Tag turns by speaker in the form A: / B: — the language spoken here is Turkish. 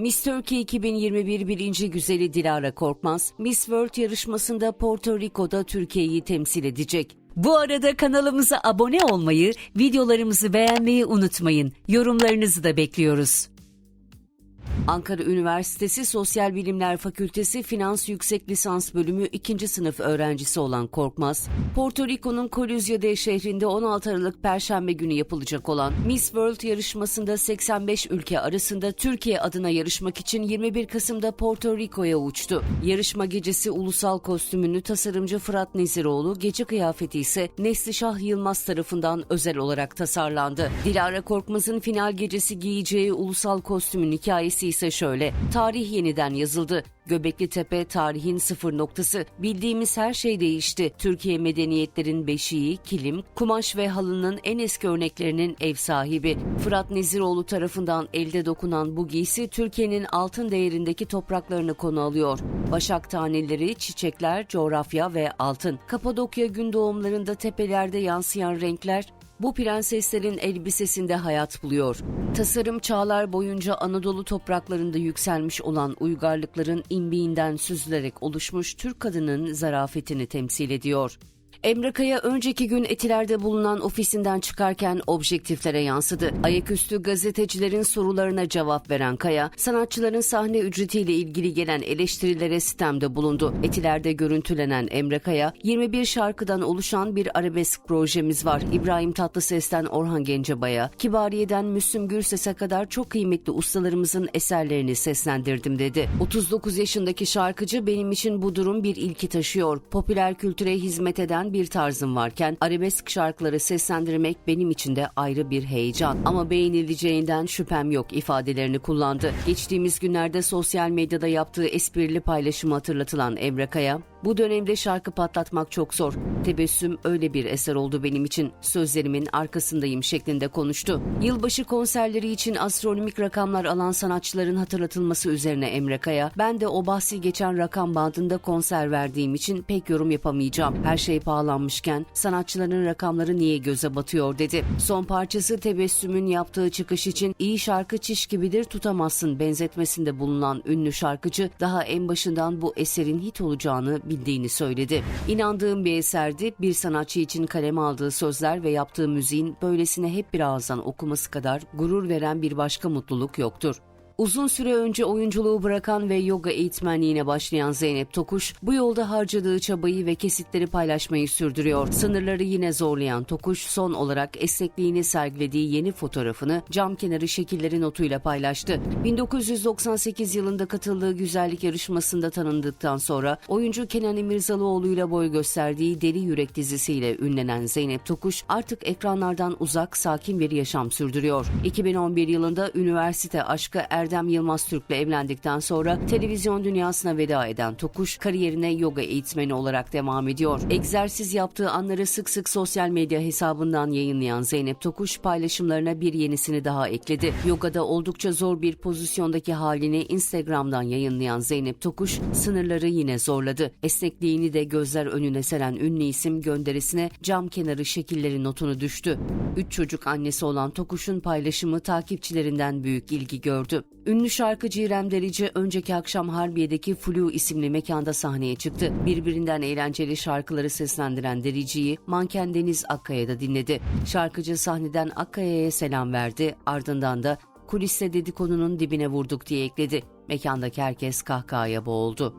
A: Miss Turkey 2021 birinci güzeli Dilara Korkmaz, Miss World yarışmasında Porto Rico'da Türkiye'yi temsil edecek. Bu arada kanalımıza abone olmayı, videolarımızı beğenmeyi unutmayın. Yorumlarınızı da bekliyoruz. Ankara Üniversitesi Sosyal Bilimler Fakültesi Finans Yüksek Lisans Bölümü 2. sınıf öğrencisi olan Korkmaz, Porto Rico'nun Colusia'de şehrinde 16 Aralık Perşembe günü yapılacak olan Miss World yarışmasında 85 ülke arasında Türkiye adına yarışmak için 21 Kasım'da Porto Rico'ya uçtu. Yarışma gecesi ulusal kostümünü tasarımcı Fırat Neziroğlu, gece kıyafeti ise Neslişah Yılmaz tarafından özel olarak tasarlandı. Dilara Korkmaz'ın final gecesi giyeceği ulusal kostümün hikayesi ise şöyle. Tarih yeniden yazıldı. Göbekli Tepe tarihin sıfır noktası. Bildiğimiz her şey değişti. Türkiye medeniyetlerin beşiği, kilim, kumaş ve halının en eski örneklerinin ev sahibi. Fırat Neziroğlu tarafından elde dokunan bu giysi Türkiye'nin altın değerindeki topraklarını konu alıyor. Başak taneleri, çiçekler, coğrafya ve altın. Kapadokya gün doğumlarında tepelerde yansıyan renkler bu prenseslerin elbisesinde hayat buluyor. Tasarım çağlar boyunca Anadolu topraklarında yükselmiş olan uygarlıkların imbiğinden süzülerek oluşmuş Türk kadının zarafetini temsil ediyor. Emre Kaya önceki gün Etiler'de bulunan ofisinden çıkarken objektiflere yansıdı. Ayaküstü gazetecilerin sorularına cevap veren Kaya, sanatçıların sahne ücretiyle ilgili gelen eleştirilere sistemde bulundu. Etiler'de görüntülenen Emre Kaya, 21 şarkıdan oluşan bir arabesk projemiz var. İbrahim Tatlıses'ten Orhan Gencebay'a, Kibariye'den Müslüm Gürses'e kadar çok kıymetli ustalarımızın eserlerini seslendirdim dedi. 39 yaşındaki şarkıcı benim için bu durum bir ilki taşıyor. Popüler kültüre hizmet eden bir tarzım varken arabesk şarkıları seslendirmek benim için de ayrı bir heyecan. Ama beğenileceğinden şüphem yok ifadelerini kullandı. Geçtiğimiz günlerde sosyal medyada yaptığı esprili paylaşımı hatırlatılan Emre Kaya, bu dönemde şarkı patlatmak çok zor. Tebessüm öyle bir eser oldu benim için. Sözlerimin arkasındayım şeklinde konuştu. Yılbaşı konserleri için astronomik rakamlar alan sanatçıların hatırlatılması üzerine Emre Kaya, ben de o bahsi geçen rakam bandında konser verdiğim için pek yorum yapamayacağım. Her şey pahalanmışken sanatçıların rakamları niye göze batıyor dedi. Son parçası Tebessüm'ün yaptığı çıkış için iyi şarkı çiş gibidir tutamazsın benzetmesinde bulunan ünlü şarkıcı daha en başından bu eserin hit olacağını bildiğini söyledi. İnandığım bir eserdi. Bir sanatçı için kaleme aldığı sözler ve yaptığı müziğin böylesine hep bir ağızdan okuması kadar gurur veren bir başka mutluluk yoktur. Uzun süre önce oyunculuğu bırakan ve yoga eğitmenliğine başlayan Zeynep Tokuş, bu yolda harcadığı çabayı ve kesitleri paylaşmayı sürdürüyor. Sınırları yine zorlayan Tokuş, son olarak esnekliğini sergilediği yeni fotoğrafını cam kenarı şekilleri notuyla paylaştı. 1998 yılında katıldığı güzellik yarışmasında tanındıktan sonra oyuncu Kenan İmirzalıoğlu'yla boy gösterdiği Deli Yürek dizisiyle ünlenen Zeynep Tokuş, artık ekranlardan uzak, sakin bir yaşam sürdürüyor. 2011 yılında üniversite aşkı Erdem Yılmaz Türk'le evlendikten sonra televizyon dünyasına veda eden Tokuş kariyerine yoga eğitmeni olarak devam ediyor. Egzersiz yaptığı anları sık sık sosyal medya hesabından yayınlayan Zeynep Tokuş paylaşımlarına bir yenisini daha ekledi. Yogada oldukça zor bir pozisyondaki halini Instagram'dan yayınlayan Zeynep Tokuş sınırları yine zorladı. Esnekliğini de gözler önüne seren ünlü isim gönderisine cam kenarı şekilleri notunu düştü. Üç çocuk annesi olan Tokuş'un paylaşımı takipçilerinden büyük ilgi gördü. Ünlü şarkıcı İrem Derici önceki akşam Harbiye'deki Flu isimli mekanda sahneye çıktı. Birbirinden eğlenceli şarkıları seslendiren Derici'yi manken Deniz Akkaya da dinledi. Şarkıcı sahneden Akkaya'ya selam verdi ardından da kuliste dedikodunun dibine vurduk diye ekledi. Mekandaki herkes kahkahaya boğuldu.